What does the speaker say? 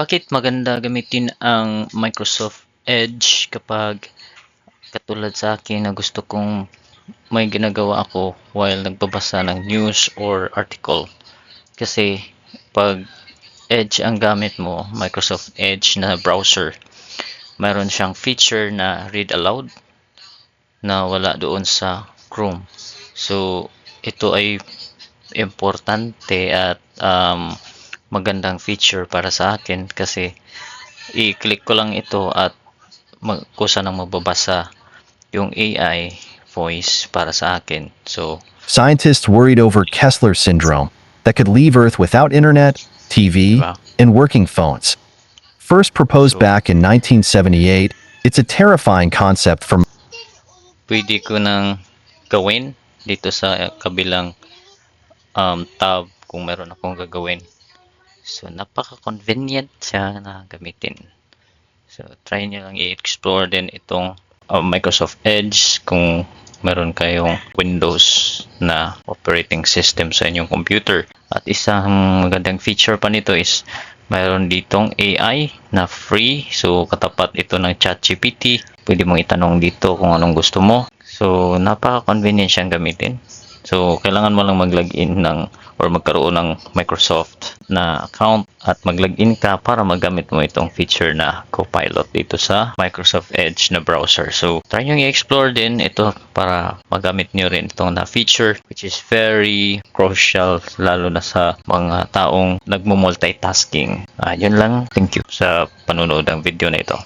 Bakit maganda gamitin ang Microsoft Edge kapag katulad sa akin na gusto kong may ginagawa ako while nagbabasa ng news or article? Kasi pag Edge ang gamit mo, Microsoft Edge na browser, mayroon siyang feature na read aloud na wala doon sa Chrome. So, ito ay importante at um, magandang feature para sa akin kasi i-click ko lang ito at mag kusa nang magbabasa yung AI voice para sa akin. So, Scientists worried over Kessler syndrome that could leave Earth without internet, TV, Wow. and working phones. First proposed So- back in 1978, it's a terrifying concept for pwede ko nang gawin dito sa kabilang um, tab kung meron akong gagawin. So, napaka-convenient siya na gamitin. So, try nyo lang i-explore din itong uh, Microsoft Edge kung meron kayong Windows na operating system sa inyong computer. At isang magandang feature pa nito is mayroon ditong AI na free. So, katapat ito ng ChatGPT. Pwede mong itanong dito kung anong gusto mo. So, napaka-convenient siyang gamitin. So, kailangan mo lang mag-login ng or magkaroon ng Microsoft na account at mag-login ka para magamit mo itong feature na Copilot dito sa Microsoft Edge na browser. So, try nyo i-explore din ito para magamit nyo rin itong na feature which is very crucial lalo na sa mga taong nagmo-multitasking. Ah, yun lang. Thank you sa panonood ng video na ito.